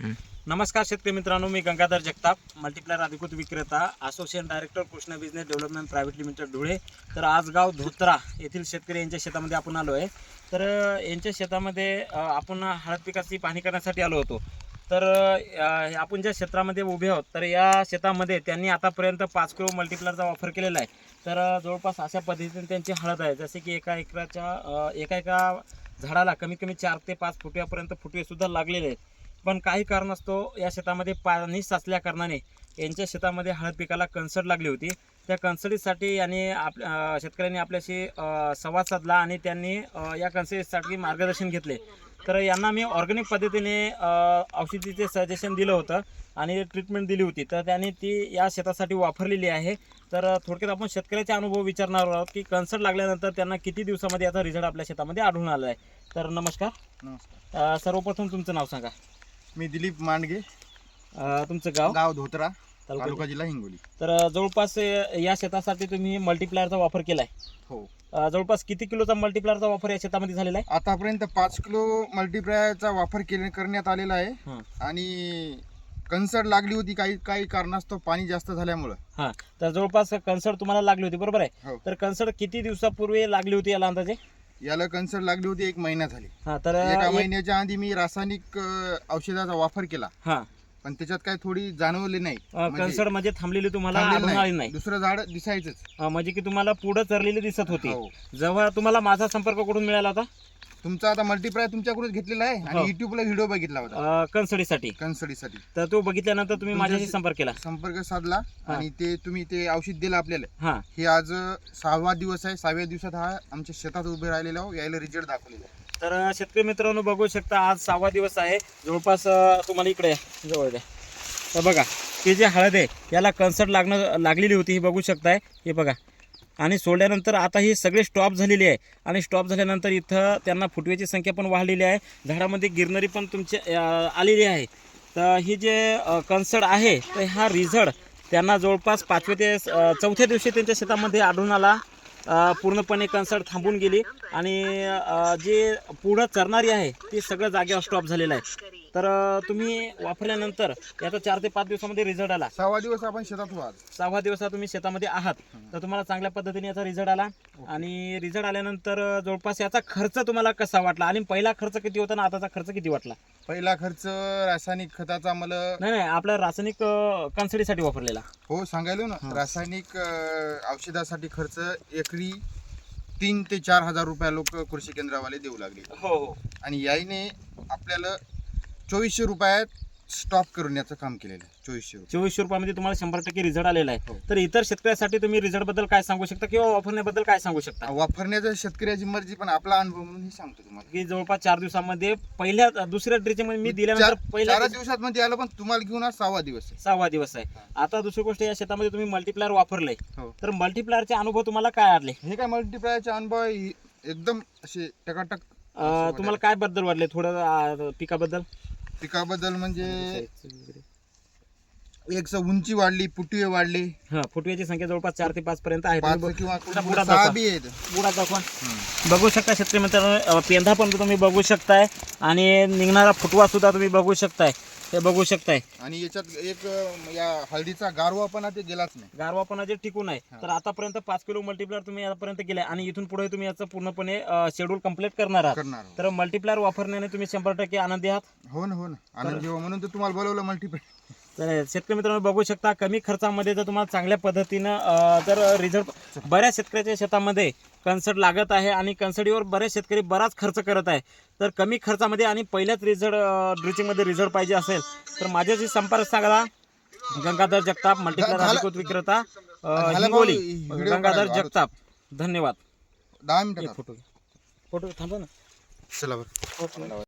नमस्कार शेतकरी मित्रांनो मी गंगाधर जगताप मल्टिप्लायर अधिकृत विक्रेता associate director Krishna business development private limited Dhule. तर आज गाव धोत्रा येथील शेतकरी यांच्या शेतामध्ये आपण आलो आहे. तर यांच्या शेतामध्ये आपण हळद पिकाची पाहणी करण्यासाठी आलो होतो. तर आपण ज्या क्षेत्रामध्ये उभे आहोत तर या शेतामध्ये त्यांनी आतापर्यंत पाच किलो मल्टीप्लायरचा वापर केलेला आहे. तर जवळपास अशा पद्धतीने त्यांची हळद आहे. जसे की एका एकराच्या एका एका झाडाला कमीत कमी चार ते पाच फुटव्यापर्यंत फुटवेसुद्धा लागलेले आहेत. पण काही कारणास्तव या शेतामध्ये पाणी साचल्या कारणाने यांच्या शेतामध्ये हळद पिकाला कणसड लागली होती. त्या कणसडीसाठी यांनी आप शेतकऱ्यांनी आपल्याशी संवाद साधला आणि त्यांनी या कणसडीसाठी मार्गदर्शन घेतले. तर यांना मी ऑर्गॅनिक पद्धतीने औषधीचे सजेशन दिलं होतं आणि ट्रीटमेंट दिली होती. तर त्यांनी ती या शेतासाठी वापरलेली आहे. तर थोडक्यात आपण शेतकऱ्याचे अनुभव विचारणार आहोत की कणसड लागल्यानंतर त्यांना किती दिवसामध्ये याचा रिझल्ट आपल्या शेतामध्ये आढळून आला आहे. तर नमस्कार. नमस्कार. सर्वप्रथम तुमचं नाव सांगा. मी दिलीप मांडगे. अ, तुमचं गाव? गाव धोत्रा तालुका तालुका जिल्हा हिंगोली. तर जवळपास अ, या शेतासाठी तुम्ही मल्टीप्लायरचा वापर केलाय. हो. अ, जवळपास किती किलोचा मल्टीप्लायरचा वापर या शेतामध्ये झालेला आहे? आतापर्यंत पाच किलो मल्टीप्लायरचा वापर केले करण्यात आलेला आहे. हं. आणि कन्सर्ट लागली होती काही काही कारणास्तव पाणी जास्त झाल्यामुळं. हा. तर जवळपास कन्सर्ट तुम्हाला लागली होती बरोबर आहे? हो. तर कन्सर्ट किती दिवसापूर्वी लागली होती याला अंदाजे? याला कन्सर्ट लागली होती एक महिना झाली. हा तर एका एक- महिन्याच्या आधी मी रासायनिक अं, औषधाचा वापर केला. हा. पण त्याच्यात काही थोडी जाणवली नाही. म्हणजे कन्सर्ट म्हणजे थांबलेली तुम्हाला थांबलेलं आढळून आली नाही. दुसरं झाड दिसायचंच. अ, म्हणजे की तुम्हाला पुढे चरलेली दिसत होती. हो. जेव्हा तुम्हाला माझा संपर्क कुठून मिळाला होता? तुमचा आता मल्टीप्लाय तुमच्याकडूनच घेतलेला आहे हो. आणि युट्यूबला व्हिडिओ बघितला होता. अ, कणसडीसाठी कन्सर्टीसाठी तर तो बघितल्यानंतर तुम्ही तुमच्याशी- माझ्याशी संपर्क केला. संपर्क साधला हा. आणि ते तुम्ही ते औषध दिलं आपल्याला. हा. हे आज सहावा दिवस आहे. सहाव्या दिवसात हा आमच्या शेतात उभे राहिलेला हो यायला रिझल्ट दाखवलेला आहे. तर अ, शेतकरी मित्रांनो बघू शकता आज सहावा दिवस आहे. जवळपास अ, तुम्हाला इकडे जवळ द्या तर बघा ही जी हळद आहे याला कन्सर्ट लागणं लागलेली होती ही बघू शकताय. हे बघा. आणि सोडल्यानंतर आता ही सगळी स्टॉप झालेली आहे. आणि स्टॉप झाल्यानंतर इथं त्यांना फुटव्याची संख्या पण वाढलेली आहे. झाडामध्ये गिरणारी पण तुमची आलेली आहे. तर ही जे कन्सर्ट आहे तर हा रिझड त्यांना जवळपास पाचव्या ते चौथ्या दिवशी त्यांच्या शेतामध्ये आढळून आला. पूर्णपणे कन्सर्ट थांबून गेली. आणि जे पुढं चरणारी आहे ती सगळं जागेवर स्टॉप झालेलं आहे. तर तुम्ही वापरल्यानंतर याचा चार ते पाच दिवसामध्ये रिझल्ट आला. सहावा दिवस आपण शेतात हो आज सहावा दिवसा तुम्ही शेतामध्ये आहात. तर तुम्हाला चांगल्या पद्धतीने याचा रिझल्ट आला. आणि रिझल्ट आल्यानंतर जवळपास याचा खर्च तुम्हाला कसा वाटला? आणि पहिला खर्च किती होता आणि आताचा खर्च किती वाटला? पहिला खर्च रासायनिक खताचा मला नाही नाही आपल्या रासायनिक कन्सडीसाठी वापरलेला. हो सांगायलो ना. रासायनिक औषधासाठी खर्च एकरी तीन ते चार हजार रुपया लोक कृषी केंद्रावाले देऊ लागले. हो हो. आणि याईने आपल्याला चोवीसशे रुपयात स्टॉप करून याचं काम केलेलं आहे. चोवीसशे रुपये. चोवीसशे रुपयामध्ये तुम्हाला शंभर टक्के रिझल्ट आलेला आहे. हो. तर इतर शेतकऱ्यासाठी तुम्ही रिझल्टबद्दल काय सांगू शकता किंवा वापरण्याबद्दल काय सांगू शकता? वापरण्याचं शेतकऱ्याची मर्जी पण आपला अनुभव म्हणून हे सांगतो तुम्हाला. की जवळपास चार दिवसामध्ये पहिल्या दुसऱ्या ड्रेचिंगमध्ये मी दिल्यानंतर चार पहिल्या चार दिवसात मध्ये आलं पण तुम्हाला घेऊन आज सहावा दिवस आहे. सहावा दिवस आहे. आता दुसरी गोष्ट या शेतामध्ये तुम्ही मल्टीप्लायर वापरलंय. हो. तर मल्टीप्लायरचे अनुभव तुम्हाला काय आले? हे काय मल्टीप्लायरचे अनुभव आहे, एकदम असे टकाटक अं, तुम्हाला काय बद्दल वाटले? थोडं अं, पिकाबद्दल? पिकाबद्दल म्हणजे एक उंची वाढली पुटवे वाढले. हा फुटव्याची संख्या जवळपास चार ते पाच पर्यंत आहे. पाच तुम्ही किंवा पुढा- कुठे पुढा सहा दाखवा. बी आहेत पुढा दाखवा. बघू शकता शेतकरी मित्रांनो अं, पेंधा पण तुम्ही बघू शकताय. आणि निघणारा फुटवा सुद्धा तुम्ही बघू शकताय. हे बघू शकताय. आणि याच्यात एक अं, या हळदीचा गारवा पण ते गेलाच नाही. गारवा पण जे टिकून आहे. हा. तर आतापर्यंत पाच किलो मल्टीप्लायर तुम्ही आतापर्यंत केलाय. आणि इथून पुढे तुम्ही याचं पूर्णपणे शेड्यूल कंप्लीट करणार आहात. करणार आहोत. तर मल्टीप्लायर वापरण्याने तुम्ही शंभर टक्के आनंदी आहात? हो ना हो ना. आनंद जेव्हा म्हणून तर तुम्हाला बोलवलं मल्टीप्लाय तर शेतकरी मित्रांनो बघू शकता कमी खर्चामध्ये जर तुम्हाला चांगल्या पद्धतीनं अं, जर रिझल्ट बऱ्याच शेतकऱ्याच्या शेतामध्ये कन्सर्ट लागत आहे आणि कन्सर्टीवर बरेच शेतकरी बराच खर्च करत आहे. तर कमी खर्चामध्ये आणि पहिल्याच रिझल्ट ड्रिचिंगमध्ये रिझल्ट पाहिजे असेल तर माझ्याशी संपर्क साधा. गंगाधर जगताप मल्टीप्लायर झालं- अधिकृत विक्रेता हिंगोली. गंगाधर जगताप धन्यवाद. दहा मिनिटं फोटो. फोटो थांबा ना. चला बरं.